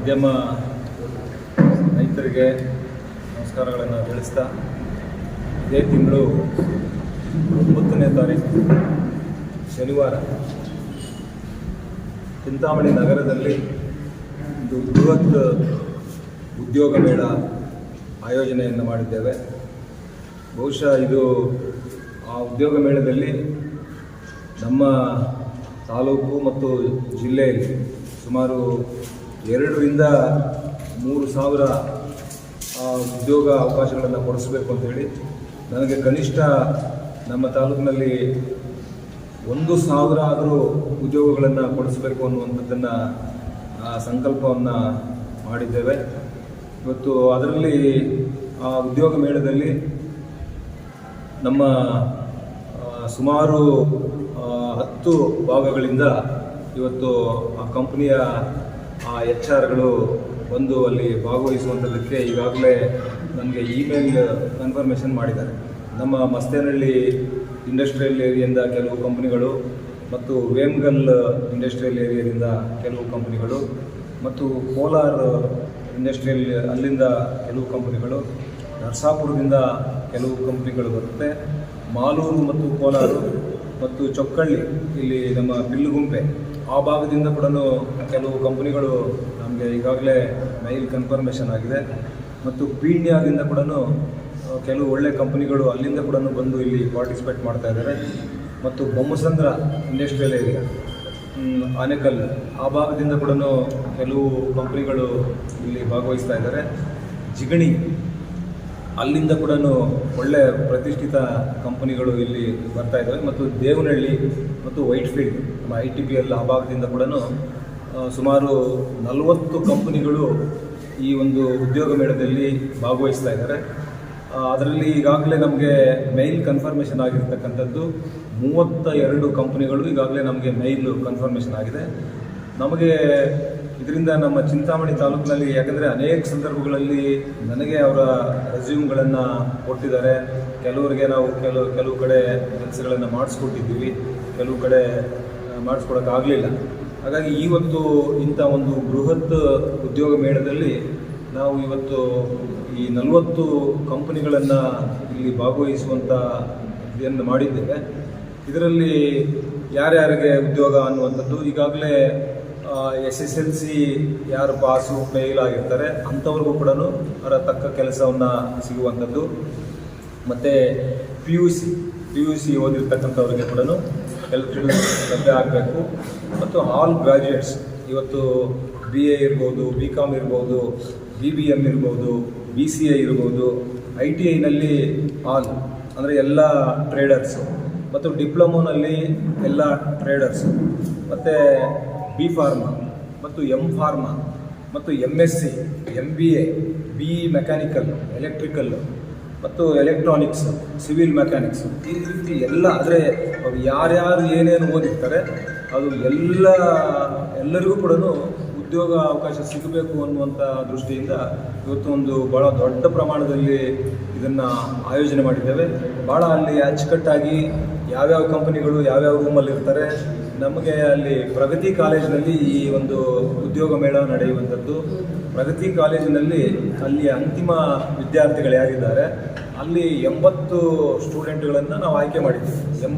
ಮಾಧ್ಯಮ ರೈತರಿಗೆ ನಮಸ್ಕಾರಗಳನ್ನು ತಿಳಿಸ್ತಾ, ಇದೇ ತಿಂಗಳು ಒಂಬತ್ತನೇ ತಾರೀಕು ಶನಿವಾರ. ಚಿಂತಾಮಣಿ ನಗರದಲ್ಲಿ ಒಂದು ಬೃಹತ್ ಉದ್ಯೋಗ ಮೇಳ ಆಯೋಜನೆಯನ್ನು ಮಾಡಿದ್ದೇವೆ. ಬಹುಶಃ ಇದು ಆ ಉದ್ಯೋಗ ಮೇಳದಲ್ಲಿ ನಮ್ಮ ತಾಲೂಕು ಮತ್ತು ಜಿಲ್ಲೆಯಲ್ಲಿ ಸುಮಾರು ಎರಡರಿಂದ ಮೂರು ಸಾವಿರ ಉದ್ಯೋಗ ಅವಕಾಶಗಳನ್ನು ಕೊಡಿಸಬೇಕು ಅಂತೇಳಿ ನನಗೆ ಕನಿಷ್ಠ ನಮ್ಮ ತಾಲೂಕಿನಲ್ಲಿ ಒಂದು ಸಾವಿರ ಆದರೂ ಉದ್ಯೋಗಗಳನ್ನು ಕೊಡಿಸಬೇಕು ಅನ್ನುವಂಥದ್ದನ್ನು ಸಂಕಲ್ಪವನ್ನು ಮಾಡಿದ್ದೇವೆ. ಇವತ್ತು ಅದರಲ್ಲಿ, ಆ, ಉದ್ಯೋಗ ಮೇಳದಲ್ಲಿ ನಮ್ಮ ಸುಮಾರು ಹತ್ತು ಭಾಗಗಳಿಂದ ಇವತ್ತು ಆ ಕಂಪ್ನಿಯ ಆ ಎಚ್ ಆರ್ಗಳು ಬಂದು ಅಲ್ಲಿ ಭಾಗವಹಿಸುವಂಥದ್ದಕ್ಕೆ ಈಗಾಗಲೇ ನನಗೆ ಇಮೇಲ್ ಕನ್ಫರ್ಮೇಷನ್ ಮಾಡಿದ್ದಾರೆ. ನಮ್ಮ ಮಸ್ತೇನಹಳ್ಳಿ ಇಂಡಸ್ಟ್ರಿಯಲ್ ಏರಿಯಿಂದ ಕೆಲವು ಕಂಪ್ನಿಗಳು ಮತ್ತು ವೇಮ್ಗಲ್ ಇಂಡಸ್ಟ್ರಿಯಲ್ ಏರಿಯಾದಿಂದ ಕೆಲವು ಕಂಪ್ನಿಗಳು ಮತ್ತು ಕೋಲಾರ ಇಂಡಸ್ಟ್ರಿಯಲ್ ಅಲ್ಲಿಂದ ಕೆಲವು ಕಂಪ್ನಿಗಳು, ನರಸಾಪುರದಿಂದ ಕೆಲವು ಕಂಪ್ನಿಗಳು ಬರುತ್ತೆ. ಮಾಲೂರು ಮತ್ತು ಕೋಲಾರು ಮತ್ತು ಚೊಕ್ಕಳ್ಳಿ, ಇಲ್ಲಿ ನಮ್ಮ ಬಿಲ್ಲುಗುಂಪೆ ಆ ಭಾಗದಿಂದ ಕೂಡ ಕೆಲವು ಕಂಪ್ನಿಗಳು ನಮಗೆ ಈಗಾಗಲೇ ಮೈಲ್ ಕನ್ಫರ್ಮೇಷನ್ ಆಗಿದೆ. ಮತ್ತು ಪೀಣ್ಯದಿಂದ ಕೂಡ ಕೆಲವು ಒಳ್ಳೆ ಕಂಪ್ನಿಗಳು ಅಲ್ಲಿಂದ ಕೂಡ ಬಂದು ಇಲ್ಲಿ ಪಾರ್ಟಿಸಿಪೇಟ್ ಮಾಡ್ತಾ ಇದ್ದಾರೆ. ಮತ್ತು ಬೊಮ್ಮಸಂದ್ರ ಇಂಡಸ್ಟ್ರಿಯಲ್ ಏರಿಯಾ ಆನೆಕಲ್, ಆ ಭಾಗದಿಂದ ಕೂಡ ಕೆಲವು ಕಂಪ್ನಿಗಳು ಇಲ್ಲಿ ಭಾಗವಹಿಸ್ತಾ ಇದ್ದಾರೆ. ಜಿಗಣಿ ಅಲ್ಲಿಂದ ಕೂಡ ಒಳ್ಳೆ ಪ್ರತಿಷ್ಠಿತ ಕಂಪನಿಗಳು ಇಲ್ಲಿ ಬರ್ತಾ ಇದ್ದಾವೆ ಮತ್ತು ದೇವನಹಳ್ಳಿ ಮತ್ತು ವೈಟ್ ಫೀಲ್ಡ್ ನಮ್ಮ ಐ ಟಿ ಪಿ ಎಲ್ ಆ ಭಾಗದಿಂದ ಕೂಡ ಸುಮಾರು ನಲವತ್ತು ಕಂಪನಿಗಳು ಈ ಒಂದು ಉದ್ಯೋಗ ಮೇಳದಲ್ಲಿ ಭಾಗವಹಿಸ್ತಾ ಇದ್ದಾರೆ. ಅದರಲ್ಲಿ ಈಗಾಗಲೇ ನಮಗೆ ಮೇಲ್ ಕನ್ಫರ್ಮೇಷನ್ ಆಗಿರ್ತಕ್ಕಂಥದ್ದು ಮೂವತ್ತ ಎರಡು ಕಂಪ್ನಿಗಳು ಈಗಾಗಲೇ ನಮಗೆ ಮೈಲು ಕನ್ಫರ್ಮೇಷನ್ ಆಗಿದೆ. ನಮಗೆ ಇದರಿಂದ ನಮ್ಮ ಚಿಂತಾಮಣಿ ತಾಲೂಕಿನಲ್ಲಿ ಯಾಕಂದರೆ ಅನೇಕ ಸಂದರ್ಭಗಳಲ್ಲಿ ನನಗೆ ಅವರ ರೆಸ್ಯೂಮ್ಗಳನ್ನು ಕೊಟ್ಟಿದ್ದಾರೆ. ಕೆಲವರಿಗೆ ನಾವು ಕೆಲವು ಕೆಲವು ಕಡೆ ಕೆಲಸಗಳನ್ನು ಮಾಡಿಸ್ಕೊಟ್ಟಿದ್ದೀವಿ. ಕೆಲವು ಕಡೆ ಮಾಡಿಸ್ಕೊಡೋಕ್ಕಾಗಲಿಲ್ಲ. ಹಾಗಾಗಿ ಇವತ್ತು ಇಂಥ ಒಂದು ಬೃಹತ್ ಉದ್ಯೋಗ ಮೇಳದಲ್ಲಿ ನಾವು ಇವತ್ತು ಈ ನಲವತ್ತು ಕಂಪನಿಗಳನ್ನು ಇಲ್ಲಿ ಭಾಗವಹಿಸುವಂಥ ಇದನ್ನು ಮಾಡಿದ್ದೇವೆ. ಇದರಲ್ಲಿ ಯಾರ್ಯಾರಿಗೆ ಉದ್ಯೋಗ ಅನ್ನುವಂಥದ್ದು ಈಗಾಗಲೇ ಎಸ್ ಎಸ್ ಎಲ್ ಸಿ ಯಾರು ಪಾಸು ಫೇಲ್ ಆಗಿರ್ತಾರೆ, ಅಂಥವ್ರಿಗೂ ಕೂಡ ಅವರ ತಕ್ಕ ಕೆಲಸವನ್ನು ಸಿಗುವಂಥದ್ದು. ಮತ್ತು P U C P U C ಓದಿರ್ತಕ್ಕಂಥವ್ರಿಗೆ ಕೂಡ ಕೆಲಸ ಲಭ್ಯ ಆಗಬೇಕು. ಮತ್ತು ಆಲ್ ಗ್ರಾಜ್ಯುಯೇಟ್ಸ್ ಇವತ್ತು ಬಿ ಎ ಇರ್ಬೋದು ಬಿ ಕಾಮ್ ಇರ್ಬೋದು ಬಿ ಬಿ ಎಂ ಇರ್ಬೋದು ಬಿ ಸಿ ಎ ಇರ್ಬೋದು ಐ ಟಿ ಐನಲ್ಲಿ ಆಲ್ ಅಂದರೆ ಎಲ್ಲ ಟ್ರೇಡರ್ಸು ಮತ್ತು ಡಿಪ್ಲೊಮೋನಲ್ಲಿ ಎಲ್ಲ ಟ್ರೇಡರ್ಸು ಮತ್ತು ಬಿ ಫಾರ್ಮಾ ಮತ್ತು ಎಂ ಫಾರ್ಮಾ ಮತ್ತು M S C M B A B E mechanical electrical ಮತ್ತು ಎಲೆಕ್ಟ್ರಾನಿಕ್ಸ್ ಸಿವಿಲ್ ಮೆಕ್ಯಾನಿಕ್ಸ್ ಈ ರೀತಿ ಎಲ್ಲ ಅಂದರೆ ಅವ್ರು ಯಾರ್ಯಾರು ಏನೇನು ಓದಿರ್ತಾರೆ, ಅದು ಎಲ್ಲ, ಎಲ್ಲರಿಗೂ ಕೂಡ ಉದ್ಯೋಗ ಅವಕಾಶ ಸಿಗಬೇಕು ಅನ್ನುವಂಥ ದೃಷ್ಟಿಯಿಂದ ಇವತ್ತು ಒಂದು ಭಾಳ ದೊಡ್ಡ ಪ್ರಮಾಣದಲ್ಲಿ ಇದನ್ನು ಆಯೋಜನೆ ಮಾಡಿದ್ದೇವೆ. ಭಾಳ ಅಲ್ಲಿ ಅಚ್ಚುಕಟ್ಟಾಗಿ ಯಾವ್ಯಾವ ಕಂಪನಿಗಳು ಯಾವ್ಯಾವ ರೂಮಲ್ಲಿ ಇರ್ತಾರೆ, ನಮಗೆ ಅಲ್ಲಿ ಪ್ರಗತಿ ಕಾಲೇಜಿನಲ್ಲಿ ಈ ಒಂದು ಉದ್ಯೋಗ ಮೇಳ ನಡೆಯುವಂಥದ್ದು. ಪ್ರಗತಿ ಕಾಲೇಜಿನಲ್ಲಿ ಅಲ್ಲಿ ಅಂತಿಮ ವಿದ್ಯಾರ್ಥಿಗಳು ಯಾರಿದ್ದಾರೆ, ಅಲ್ಲಿ ಎಂಬತ್ತು ಸ್ಟೂಡೆಂಟ್ಗಳನ್ನು ನಾವು ಆಯ್ಕೆ ಮಾಡಿದ್ದೀವಿ.